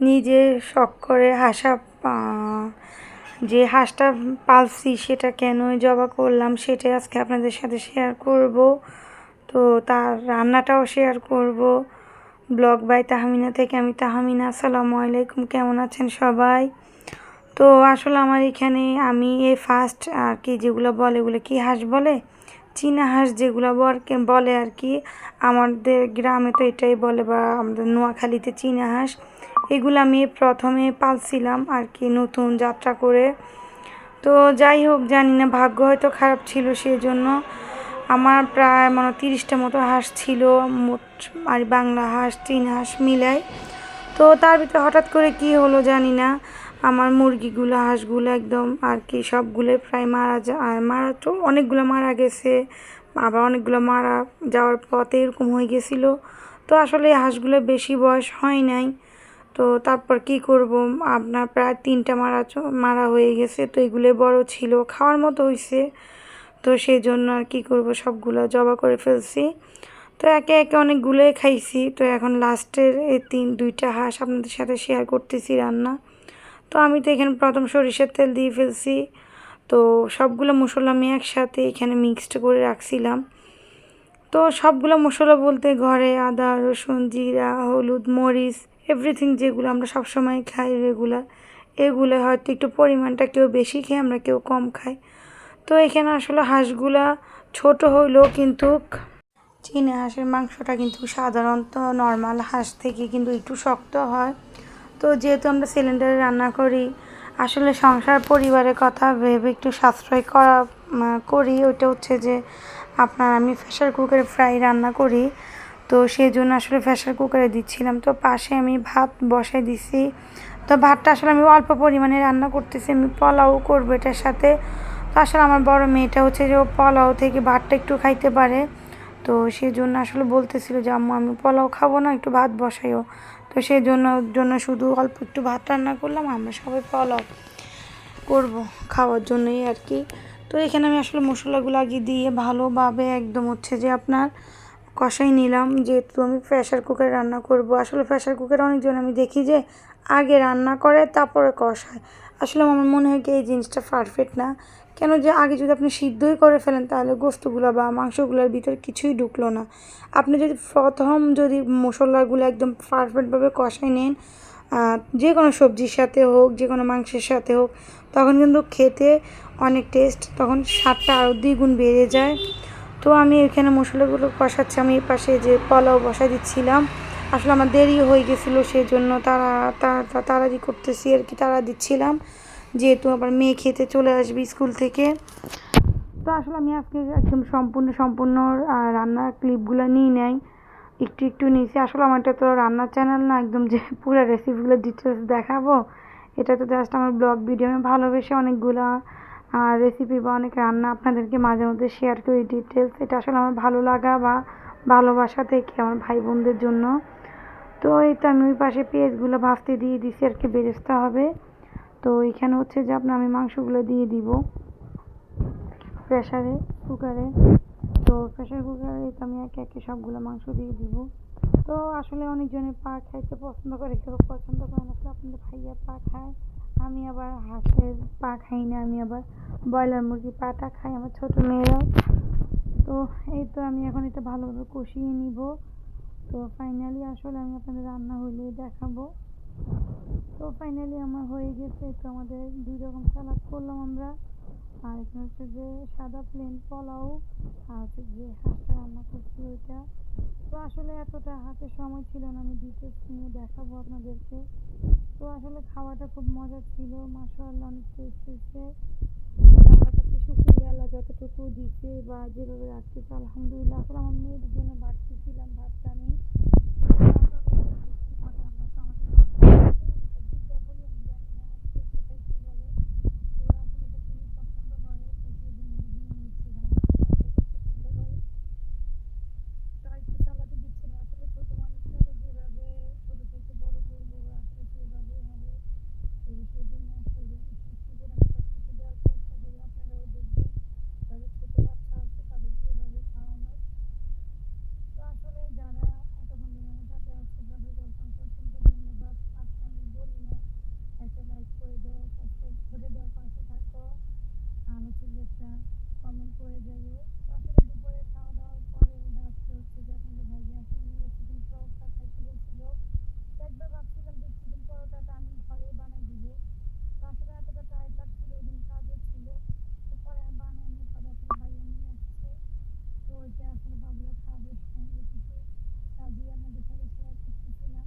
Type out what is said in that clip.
নিজে শখ করে হাসা যে হাঁসটা পালছি সেটা কেন জবা করলাম সেটাই আজকে আপনাদের সাথে শেয়ার করব। তো তার রান্নাটাও শেয়ার করব। ব্লগ বাই তাহমিনা থেকে আমি তাহমিনা, আসসালামু আলাইকুম, কেমন আছেন সবাই? তো আসলে আমার এখানে আমি এই ফার্স্ট আর কি যেগুলো বলে এগুলো কি হাঁস বলে? চীনা হাঁস যেগুলো বলে আর কি আমাদের গ্রামে তো এটাই বলে বা আমাদের নোয়াখালীতে চীনা হাঁস এগুলো আমি প্রথমে পালছিলাম আর কি নতুন যাত্রা করে। তো যাই হোক, জানি না, ভাগ্য হয়তো খারাপ ছিল সেই জন্য আমার প্রায় মানে তিরিশটা মতো হাঁস ছিল, মোট আর বাংলা হাঁস চীনা হাঁস মিলাই। তো তার ভিতরে হঠাৎ করে কি হলো জানি না আমার মুরগিগুলো, হাঁসগুলো একদম আর কি সবগুলো প্রায় মারা যা মারা তো অনেকগুলো মারা গেছে। আবার অনেকগুলো মারা যাওয়ার পথে এরকম হয়ে গেছিল। তো আসলে হাঁসগুলো বেশি বয়স হয় নাই। তো তারপর কি করব? আপনার প্রায় তিনটা মারা মারা হয়ে গেছে। তো এগুলো বড় ছিল, খাওয়ার মতো হয়েছে তো সেই জন্য আর কি করব? সবগুলো জবা করে ফেলছি। তো একে একে অনেকগুলোই খাইছি। তো এখন লাস্টের এই তিন, দুইটা হাঁস আপনাদের সাথে শেয়ার করতেছি রান্না। তো আমি তো এখানে প্রথম সরিষার তেল দিয়ে ফেলছি। তো সবগুলো মশলা আমি একসাথে এখানে মিক্সড করে রাখছিলাম। তো সবগুলো মশলা বলতে ঘরে আদা, রসুন, জিরা, হলুদ, মরিচ এভরিথিং যেগুলো আমরা সবসময় খাই রেগুলার এগুলো হয়তো একটু পরিমাণটা কেউ বেশি খাই আমরা কেউ কম খাই। তো এখানে আসলে হাঁসগুলা ছোট হইলেও কিন্তু চীনা হাঁসের মাংসটা কিন্তু সাধারণত নর্মাল হাঁস থেকে কিন্তু একটু শক্ত হয়। তো যেহেতু আমরা সিলিন্ডারে রান্না করি, আসলে সংসার পরিবারের কথা ভেবে একটু সাশ্রয় করা করি। ওইটা হচ্ছে যে, আপনার আমি প্রেশার কুকারে ফ্রাই রান্না করি। তো সেই জন্য আসলে প্রেশার কুকারে দিচ্ছিলাম। তো পাশে আমি ভাত বসাই দিছি। তো ভাতটা আসলে আমি অল্প পরিমাণে রান্না করতেছি। আমি পোলাও করব এটার সাথে। তো আসলে আমার বড় মেয়েটা হচ্ছে যে, ও পোলাও থেকে ভাতটা একটু খাইতে পারে। তো সেই জন্য আসলে বলতেছিল যে, আম্মু, আমি পোলাও খাব না, একটু ভাত বসাইও। তো সেই জন্য জন্য শুধু অল্প একটু ভাত রান্না করলাম, আমরা সবাই পলাও করব, খাওয়ার জন্যই আর কি। তো এখানে আমি আসলে মশলাগুলো আগে দিয়ে ভালোভাবে একদম হচ্ছে যে আপনার কষাই নিলাম, যেহেতু আমি প্রেশার কুকারে রান্না করব। আসলে প্রেশার কুকারে অনেকজন আমি দেখি যে আগে রান্না করে, তারপরে কষায়। আসলে আমার মনে হয় কি এই জিনিসটা পারফেক্ট না। কেন যে আগে যদি আপনি সিদ্ধই করে ফেলেন, তাহলে গোস্তগুলো বা মাংসগুলোর ভিতরে কিছুই ঢুকলো না। আপনি যদি প্রথম যদি মশলাগুলো একদম পারফেক্টভাবে কষাই নেন যে কোনো সবজির সাথে হোক, যে কোনো মাংসের সাথে হোক, তখন কিন্তু খেতে অনেক টেস্ট তখন স্বাদটা আরও দ্বিগুণ বেড়ে যায়। তো আমি এখানে মশলাগুলো কষাচ্ছি। আমি এই পাশে যে পোলাও বসা দিচ্ছিলাম আসলে আমার দেরি হয়ে গেছিল সেই জন্য তারা, তা- তা- তাড়াতাড়ি করতেছি আর কি তারা দিচ্ছিলাম। যেহেতু আবার মেয়ে খেতে চলে আসবে স্কুল থেকে। তো আসলে আমি আজকে একদম সম্পূর্ণ সম্পূর্ণ রান্নার ক্লিপগুলো নিয়ে নেই। একটু একটু নিয়েছি। আসলে আমার এটা তো রান্নার চ্যানেল না, একদম যে পুরো রেসিপিগুলো ডিটেলস দেখাবো। এটা তো জাস্ট আমার ব্লগ ভিডিও আমি ভালোবেসে অনেকগুলা রেসিপি বা অনেক রান্না আপনাদেরকে মাঝে মধ্যে শেয়ার করি ডিটেলস এটা আসলে আমার ভালো লাগা বা ভালোবাসা থেকে আমার ভাই বোনদের জন্য। তো এই তো আমি ওই পাশে পেঁয়াজগুলো ভাজতে দিয়ে দিছি, আর কি বেরেস্তা হবে। তো এখানে হচ্ছে যে আপনার আমি মাংসগুলো দিয়ে দিব প্রেসারে, কুকারে। তো প্রেসার কুকারে তো আমি একে একে সবগুলো মাংস দিয়ে দিব। তো আসলে অনেকজনে পা খাইতে পছন্দ করে, কেউ পছন্দ করে না আপনাদের ভাইয়া পা খায়, আমি আবার হাঁসের পা খাই না, আমি আবার ব্রয়লার মুরগির পাটা খাই, আমার ছোটো মেয়েরাও। তো এই তো আমি এখন এটা ভালোভাবে কষিয়ে নিব। তো ফাইনালি আসলে আমি আপনাদের রান্না হলে দেখাবো। তো ফাইনালি আমার হয়ে গেছে, তো আমাদের দুই রকম সালাদ করলাম আমরা। আর এখানে হচ্ছে যে সাদা প্লেন পোলাও, আর হচ্ছে যে হাঁসটা রান্না করছি ওইটা। তো আসলে এতটা হাতে সময় ছিল না, আমি ডিটেলস নিয়ে দেখাবো আপনাদেরকে। তো আসলে খাওয়াটা খুব মজা ছিল, মাশাআল্লাহ অনেক টেস্ট হয়েছে। আমার কাছে শুকিয়ে আল্লাহ যতটুকু দিচ্ছে বা যেভাবে রাখতেছে, আলহামদুলিল্লাহ। আসলে আমার মেয়ের জন্য বাড়তেছিলাম ভাতটা আমি। কমেন্ট আমি ঘরে বানাই দিব। তো এতটা টায়ার্ড লাগছিল ওই দিন কাজে ছিল। তো পরে বানানোর পরে আপনার ভাইয়া নিয়ে আসছে। তো ওইটা আসলে বাবুরা খাবে কিছু সাজিয়ে আমাদের সাথে শেয়ার করতেছিলাম।